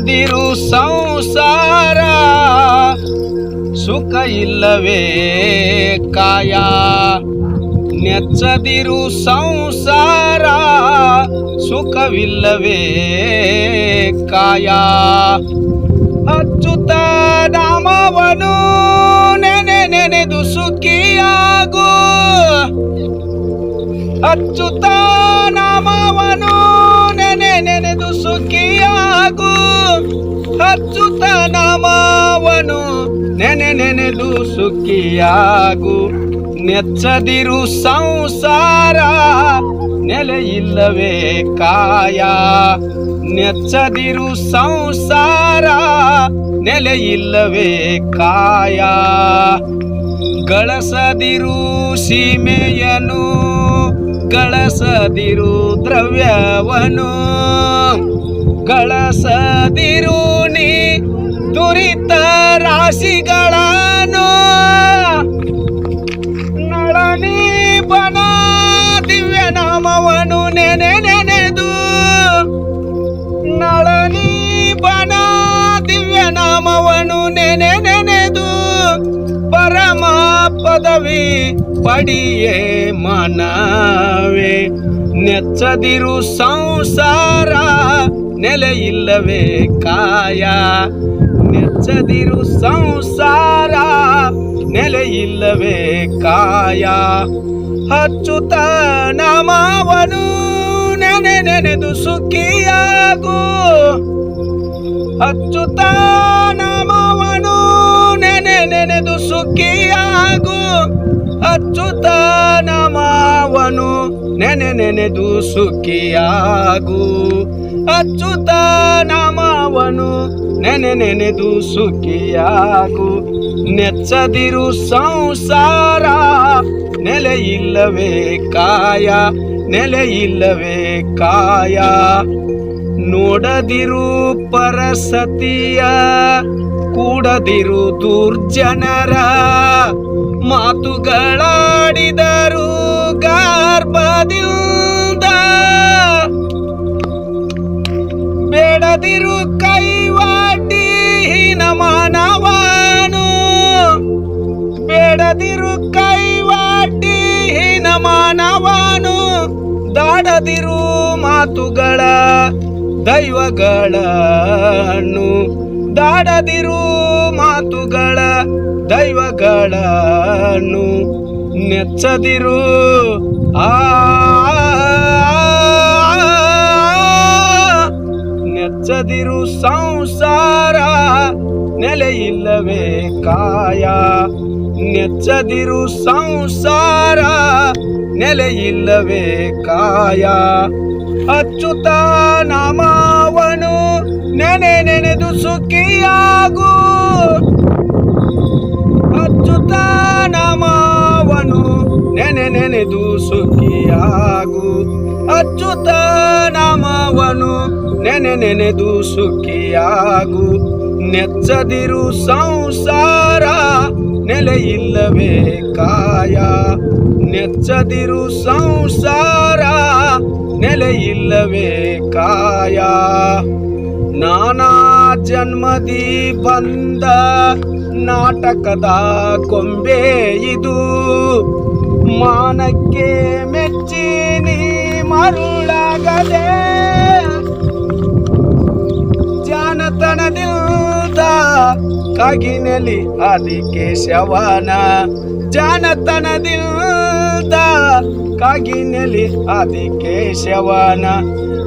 ನೆಚ್ಚದಿರು ಸಂಸಾರ. ಸುಖ ಇಲ್ಲವೇ ಕಾಯ? ನೆಚ್ಚದಿರು ಸಂಸಾರ. ಸುಖವಿಲ್ಲವೇ ಕಾಯ? ಅಚ್ಚುತ ನಾಮವನು ನೆನೆ ನೆನೆದು ಸುಖಿಯಾಗು. ಅಚ್ಚುತ ಅಚ್ಚುತ ನಾಮವನು ನೆನೆ ನೆನೆದು ಸುಖಿಯಾಗು ನೆಚ್ಚದಿರು ಸಂಸಾರ, ನೆಲೆ ಇಲ್ಲವೇ ಕಾಯ. ನೆಚ್ಚದಿರು ಸಂಸಾರ, ನೆಲೆ ಇಲ್ಲವೇ ಕಾಯ. ಗಳಸದಿರು ಸೀಮೆಯನು ಗಳಸದಿರು ದ್ರವ್ಯವನು. ಗಳಸದಿರು ನೀ ದುರಿತ ರಾಶಿಗಳನ್ನು ನಳನಿ ಬನ ದಿವ್ಯ ನಾಮವನು ನೆನೆ ನೆನೆದು. ನಳನಿ ಬನ ದಿವ್ಯ ನಾಮವನು ನೆನೆ ನೆನೆದು. ಪರಮ ಪದವಿ ಪಡಿಯೇ ಮನವೇ ನೆಚ್ಚದಿರು ಸಂಸಾರ ನೆಲೆ ಇಲ್ಲವೇ ಕಾಯ? ನೆಚ್ಚದಿರು ಸಂಸಾರ ನೆಲೆ ಇಲ್ಲವೇ ಕಾಯ? ಹಚ್ಚುತ್ತ ನಮವನು, ನೆನೆ ನೆನೆದು ಸುಖಿಯಾಗು. ಅಚ್ಚುತ ನಮವನು, ನೆನೆ ನೆನೆದು ಸುಖಿಯಾಗು. ಅಚ್ಚುತ ನಾಮವನು ನೆನೆ ನೆನೆದು ಸುಖಿಯಾಗು. ಅಚ್ಚುತ ನಾಮವನು ನೆನೆ ನೆನೆದು ಸುಖಿಯಾಗು. ನೆಚ್ಚದಿರು ಸಂಸಾರ, ನೆಲೆ ಇಲ್ಲವೇ ಕಾಯ, ನೆಲೆ ಇಲ್ಲವೇ ಕಾಯ. ನೋಡದಿರು ಪರಸತಿಯ, ಕೂಡದಿರು ದುರ್ಜನರ ಮಾತುಗಳಾಡಿದರು, ಗರ್ಭದಿಂದ ಬೇಡದಿರು ಕೈವಾಟಿ ಹೀನ ಮಾನವನು. ಬೇಡದಿರು ಕೈವಾಟಿ ಹೀನ ಮಾನವನು. ದಾಡದಿರು ಮಾತುಗಳ ದೈವಗಳನ್ನು. ದಾಡದಿರು ಮಾತುಗಳ ದೈವಗಳನ್ನು ನೆಚ್ಚದಿರು ಆ ನೆಚ್ಚದಿರು ಸಂಸಾರ ನೆಲೆಯಿಲ್ಲವೇ ಕಾಯ ನೆಚ್ಚದಿರು ಸಂಸಾರ ನೆಲೆಯಿಲ್ಲವೇ ಕಾಯ ಅಚ್ಚುತ ನಾಮವನು ನೆನೆ ನೆನೆದು ಸುಖಿಯಾಗು ಅಚ್ಚುತ ನಮವನು ನೆನೆ ನೆನೆದು ಸುಖಿಯಾಗು. ಅಚ್ಚುತ ನಮವನು ನೆನೆ ನೆನೆದು ಸುಖಿಯಾಗು. ನೆಚ್ಚದಿರು ಸಂಸಾರ ನೆಲೆ ಇಲ್ಲವೇ ಕಾಯ. ನೆಚ್ಚದಿರು ಸಂಸಾರ ನೆಲೆ ಇಲ್ಲವೇ ಕಾಯ. ನಾನಾ ಜನ್ಮದಿ ಬಂದ ನಾಟಕದ ಕೊಂಬೆ ಇದು. ಮಾನಕ್ಕೆ ಮೆಚ್ಚಿನಿ ಮರುಳಾಗದೆ. ಜಾನತನದಿಂದ ಕಗಿನಲಿ ಶವನ ಜಾನತನದಿಂದ ಕಾಗಿನೆಲಿ ಆದಿ ಕೇಶವನ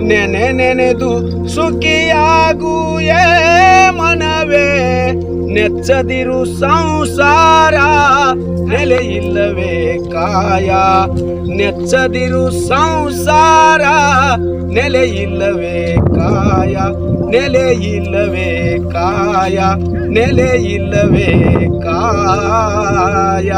ನೆನೆ ನೆನೆದು ಸುಖಿಯಾಗು ಏ ಮನವೇ. ನೆಚ್ಚದಿರು ಸಂಸಾರ ನೆಲೆ ಇಲ್ಲವೇ ಕಾಯ. ನೆಚ್ಚದಿರು ಸಂಸಾರ ನೆಲೆ ಇಲ್ಲವೇ ಕಾಯ. ನೆಲೆ ಇಲ್ಲವೇ ಕಾಯ ನೆಲೆ ಇಲ್ಲವೇ ಕಾಯ.